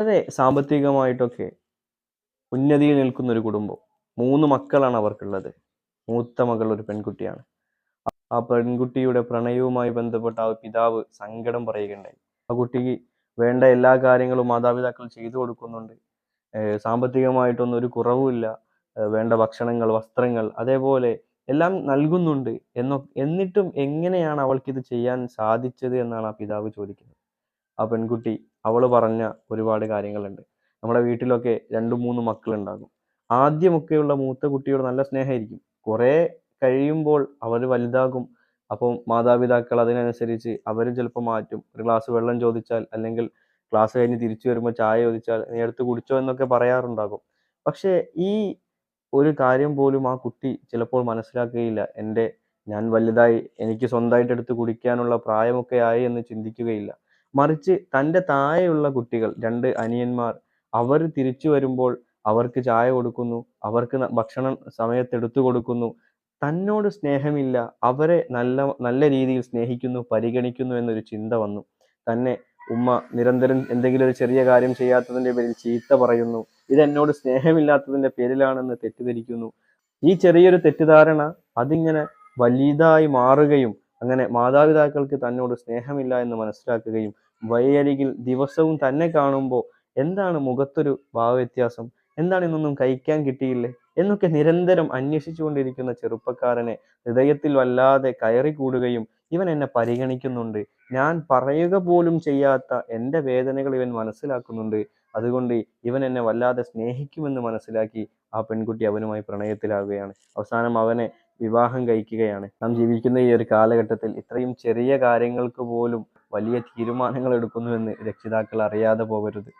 അതെ സാമ്പത്തികമായിട്ടൊക്കെ ഉന്നതിയിൽ നിൽക്കുന്ന ഒരു കുടുംബം. മൂന്ന് മക്കളാണ് അവർക്കുള്ളത്. മൂത്ത മകൾ ഒരു പെൺകുട്ടിയാണ്. ആ പെൺകുട്ടിയുടെ പ്രണയവുമായി ബന്ധപ്പെട്ട ആ പിതാവ് സങ്കടം പറയുകയുണ്ടായി. ആ കുട്ടിക്ക് വേണ്ട എല്ലാ കാര്യങ്ങളും മാതാപിതാക്കൾ ചെയ്തു കൊടുക്കുന്നുണ്ട്. സാമ്പത്തികമായിട്ടൊന്നും ഒരു കുറവുമില്ല വേണ്ട ഭക്ഷണങ്ങൾ വസ്ത്രങ്ങൾ അതേപോലെ എല്ലാം നൽകുന്നുണ്ട് എന്നൊ എന്നിട്ടും എങ്ങനെയാണ് അവൾക്ക് ഇത് ചെയ്യാൻ സാധിച്ചത് എന്നാണ് ആ പിതാവ് ചോദിക്കുന്നത്. ആ പെൺകുട്ടി അവൾ പറഞ്ഞ ഒരുപാട് കാര്യങ്ങളുണ്ട്. നമ്മുടെ വീട്ടിലൊക്കെ രണ്ടും മൂന്ന് മക്കളുണ്ടാകും. ആദ്യമൊക്കെയുള്ള മൂത്ത കുട്ടിയോട് നല്ല സ്നേഹമായിരിക്കും. കുറേ കഴിയുമ്പോൾ അവർ വലുതാകും. അപ്പം മാതാപിതാക്കൾ അതിനനുസരിച്ച് അവരും ചിലപ്പോൾ മാറ്റും. ഒരു ഗ്ലാസ് വെള്ളം ചോദിച്ചാൽ അല്ലെങ്കിൽ ക്ലാസ് കഴിഞ്ഞ് തിരിച്ചു വരുമ്പോൾ ചായ ചോദിച്ചാൽ നീ എടുത്ത് കുടിച്ചോ എന്നൊക്കെ പറയാറുണ്ടാകും. പക്ഷേ ഈ ഒരു കാര്യം പോലും ആ കുട്ടി ചിലപ്പോൾ മനസ്സിലാക്കുകയില്ല. എന്റെ ഞാൻ വലുതായി എനിക്ക് സ്വന്തമായിട്ട് എടുത്ത് കുടിക്കാനുള്ള പ്രായമൊക്കെ ആയി എന്ന് ചിന്തിക്കുകയില്ല. മറിച്ച് തന്റെ താഴെയുള്ള കുട്ടികൾ രണ്ട് അനിയന്മാർ അവർ തിരിച്ചു വരുമ്പോൾ അവർക്ക് ചായ കൊടുക്കുന്നു അവർക്ക് ഭക്ഷണം സമയത്ത് എടുത്തു കൊടുക്കുന്നു. തന്നോട് സ്നേഹമില്ല അവരെ നല്ല നല്ല രീതിയിൽ സ്നേഹിക്കുന്നു പരിഗണിക്കുന്നു എന്നൊരു ചിന്ത വന്നു. തന്നെ ഉമ്മ നിരന്തരം എന്തെങ്കിലും ഒരു ചെറിയ കാര്യം ചെയ്യാത്തതിന്റെ പേരിൽ ചീത്ത പറയുന്നു. ഇത് എന്നോട് സ്നേഹമില്ലാത്തതിന്റെ പേരിലാണെന്ന് തെറ്റിദ്ധരിക്കുന്നു. ഈ ചെറിയൊരു തെറ്റിദ്ധാരണ അതിങ്ങനെ വലുതായി മാറുകയും അങ്ങനെ മാതാപിതാക്കൾക്ക് തന്നോട് സ്നേഹമില്ല എന്ന് മനസ്സിലാക്കുകയും വഴിയരികിൽ ദിവസവും തന്നെ കാണുമ്പോൾ എന്താണ് മുഖത്തൊരു ഭാവവ്യത്യാസം? എന്താണ് ഇന്നൊന്നും കഴിക്കാൻ കിട്ടിയില്ലേ? എന്നൊക്കെ നിരന്തരം അന്വേഷിച്ചുകൊണ്ടിരിക്കുന്ന ചെറുപ്പക്കാരനെ ഹൃദയത്തിൽ വല്ലാതെ കയറി കൂടുകയും ഇവൻ എന്നെ പരിഗണിക്കുന്നുണ്ട്. ഞാൻ പറയുക പോലും ചെയ്യാത്ത എന്റെ വേദനകൾ ഇവൻ മനസ്സിലാക്കുന്നുണ്ട്. അതുകൊണ്ട് ഇവൻ എന്നെ വല്ലാതെ സ്നേഹിക്കുമെന്ന് മനസ്സിലാക്കി ആ പെൺകുട്ടി അവനുമായി പ്രണയത്തിലാവുകയാണ്. അവസാനം അവനെ വിവാഹം കഴിക്കുകയാണ്. നാം ജീവിക്കുന്ന ഈ ഒരു കാലഘട്ടത്തിൽ ഇത്രയും ചെറിയ കാര്യങ്ങൾക്ക് പോലും വലിയ തീരുമാനങ്ങൾ എടുക്കുന്നുവെന്ന് രക്ഷിതാക്കൾ അറിയാതെ പോകരുത്.